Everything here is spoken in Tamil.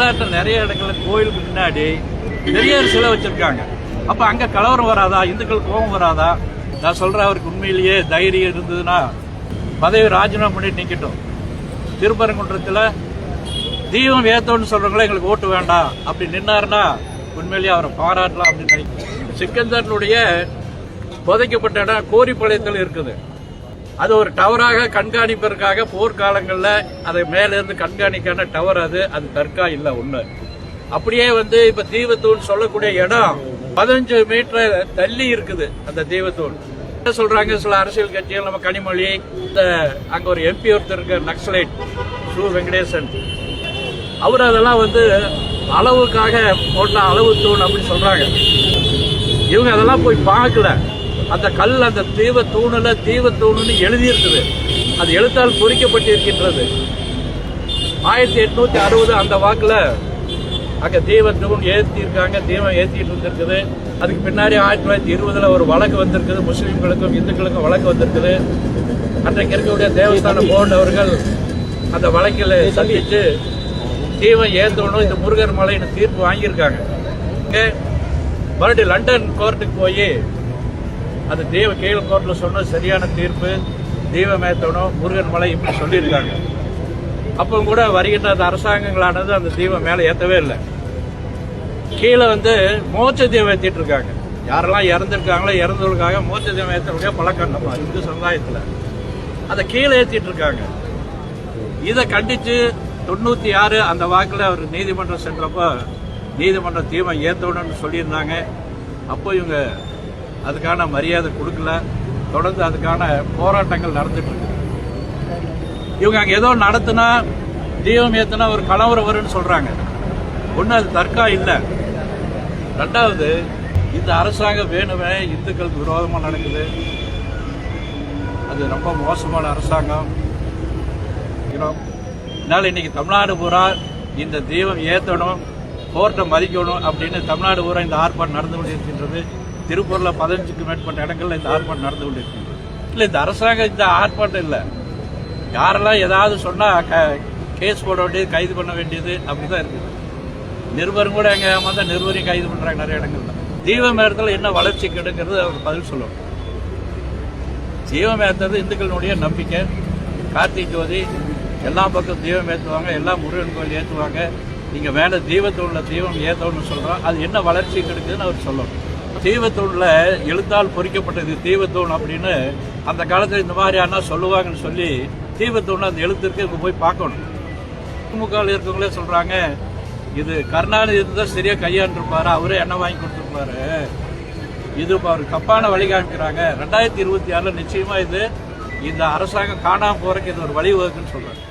தமிழ்நாட்டில் நிறைய இடங்கள்ல கோயிலுக்கு முன்னாடி பெரியார் சிலை வச்சிருக்காங்க. அப்போ அங்கே கலவரம் வராதா? இந்துக்கள் கோபம் வராதா? நான் சொல்கிறேன் அவருக்கு உண்மையிலேயே தைரியம் இருந்ததுன்னா பதவி ராஜினாமா பண்ணிட்டு நிற்கட்டும் திருப்பரங்குன்றத்தில் தீபம் ஏத்தோன்னு சொல்கிறவங்களே எங்களுக்கு ஓட்டு வேண்டாம். அப்படி நின்னாருன்னா உண்மையிலேயே அவரை பாராட்டலாம் அப்படின்னு நினைக்கிறேன். சிக்கந்தனுடைய புதைக்கப்பட்ட இடம் கோரிப்பாளையத்தில் இருக்குது. அது ஒரு டவராக கண்காணிப்பதற்காக போர்க்காலங்களில் அதை மேலேருந்து கண்காணிக்கான டவர் அது அது தர்கா இல்லை ஒன்று அப்படியே வந்து இப்போ தீவத்தூள் சொல்லக்கூடிய இடம் பதினஞ்சு மீட்டர் தள்ளி இருக்குது அந்த தீவத்தூள் என்ன சொல்கிறாங்க சில அரசியல் கட்சிகள் நம்ம கனிமொழி இந்த அங்கே ஒரு எம்பி ஒருத்தர் இருக்க நக்சலைட் சு. வெங்கடேசன். அவர் அதெல்லாம் வந்து அளவுக்காக போட்ட அளவு தூண் அப்படின்னு சொல்கிறாங்க இவங்க அதெல்லாம் போய் பார்க்கல. அந்த கல் அந்த தீவ தூணில் தீவ தூணுன்னு எழுதியிருக்குது. அது எழுத்தால் பொறிக்கப்பட்டிருக்கின்றது. ஆயிரத்தி எட்நூத்தி அறுபது அந்த வாக்கில் அங்கே தீவ தூண் ஏற்றிருக்காங்க தீபம் ஏற்றிட்டு இருந்திருக்குது அதுக்கு பின்னாடி ஆயிரத்தி தொள்ளாயிரத்தி இருபதுல ஒரு வழக்கு வந்திருக்குது. முஸ்லீம்களுக்கும் இந்துக்களுக்கும் வழக்கு வந்திருக்குது. அன்றைக்கு இருக்கக்கூடிய தேவஸ்தான போர்டு அவர்கள் அந்த வழக்கில் சந்தித்து தீபம் ஏற்றணும் இந்த முருகர் மலைன்னு தீர்ப்பு வாங்கியிருக்காங்க. இங்க மறுபடியும் லண்டன் கோர்ட்டுக்கு போய் அது தெய்வ கீழ் கோர்ட்டில் சொன்ன சரியான தீர்ப்பு தெய்வம் ஏற்றணும் முருகன் மலை இப்படி சொல்லியிருக்காங்க. அப்போ கூட வருகின்ற அந்த அரசாங்கங்களானது அந்த தீபம் மேலே ஏற்றவே இல்லை. கீழே வந்து மோட்ச தீபம் ஏற்றிட்டு இருக்காங்க. யாரெல்லாம் இறந்துருக்காங்களோ இறந்தவர்களுக்காக மோட்ச தீபம் ஏற்றக்கூடிய பழக்கம் நம்ம இந்து சமுதாயத்தில். அதை கீழே ஏற்றிட்டு இருக்காங்க. இதை கண்டித்து தொண்ணூற்றி ஆறு அந்த வாக்கில் அவர் நீதிமன்றம் சென்றப்போ நீதிமன்ற தீபம் ஏற்றணும்னு சொல்லியிருந்தாங்க. அப்போ இவங்க அதுக்கான மரியாதை கொடுக்கல. தொடர்ந்து அதுக்கான போராட்டங்கள் நடந்துட்டு இருக்கு. இவங்க அங்கே ஏதோ நடத்தினா தீபம் ஏத்தினா ஒரு கலவரம் வரும்னு சொல்றாங்க. ஒன்றும் அது தர்க்கா இல்லை. ரெண்டாவது இந்த அரசாங்கம் வேணுமே இந்துக்களுக்கு விரோதமாக நடக்குது. அது ரொம்ப மோசமான அரசாங்கம். இருக்கிறோம் அதனால இன்னைக்கு தமிழ்நாடு பூரா இந்த தீபம் ஏற்றணும் கோர்ட்டை மதிக்கணும் அப்படின்னு தமிழ்நாடு பூரா இந்த ஆர்ப்பாட்டம் நடந்து கொண்டிருக்கின்றது. திருப்பூரில் பதினஞ்சுக்கு மேற்பட்ட இடங்கள்ல இந்த ஆர்ப்பாட்டம் நடந்து கொண்டிருக்கின்றது இல்லை இந்த அரசாங்கம் இந்த ஆர்ப்பாட்டம் இல்லை. யாரெல்லாம் ஏதாவது சொன்னால் க- கேஸ் போட வேண்டியது கைது பண்ண வேண்டியது அப்படிதான் இருக்குது. நிருபரும் கூட எங்க ஏமாந்தா நிருபரையும் கைது பண்ணுறாங்க நிறைய இடங்கள்ல. தீபம் என்ன வளர்ச்சி கெடுங்கிறது அவர் பதில் சொல்லணும். தீபம் ஏற்றுறது நம்பிக்கை. கார்த்திகை ஜோதி எல்லா பக்கம் தீபம் ஏற்றுவாங்க எல்லா முருகன் கோயில் ஏற்றுவாங்க இங்கே மேலே உள்ள தீபம் ஏற்றணும்னு சொல்கிறோம் அது என்ன வளர்ச்சி கிடைக்குதுன்னு அவர் சொல்லணும். தீவத்தூளில் எழுத்தால் பொறிக்கப்பட்டது தீவத்தூள் அப்படின்னு அந்த காலத்தில் இந்த மாதிரி அண்ணா சொல்லுவாங்கன்னு சொல்லி தீவத்தூள் அந்த எழுத்திற்கு இங்கே போய் பார்க்கணும். திமுகவில் இருக்கவங்களே சொல்கிறாங்க இது கருணாநிதி இருந்தால் சரியாக கையாண்டிருப்பாரு? அவரே என்ன வாங்கி கொடுத்துருப்பாரு. இது அவர் தப்பான வழி காமிக்கிறாங்க. ரெண்டாயிரத்தி இருபத்தி ஆறில் நிச்சயமாக இது இந்த அரசாங்கம் காணாமல் போகிறக்கு இது ஒரு வழிவகுக்குன்னு சொல்கிறாங்க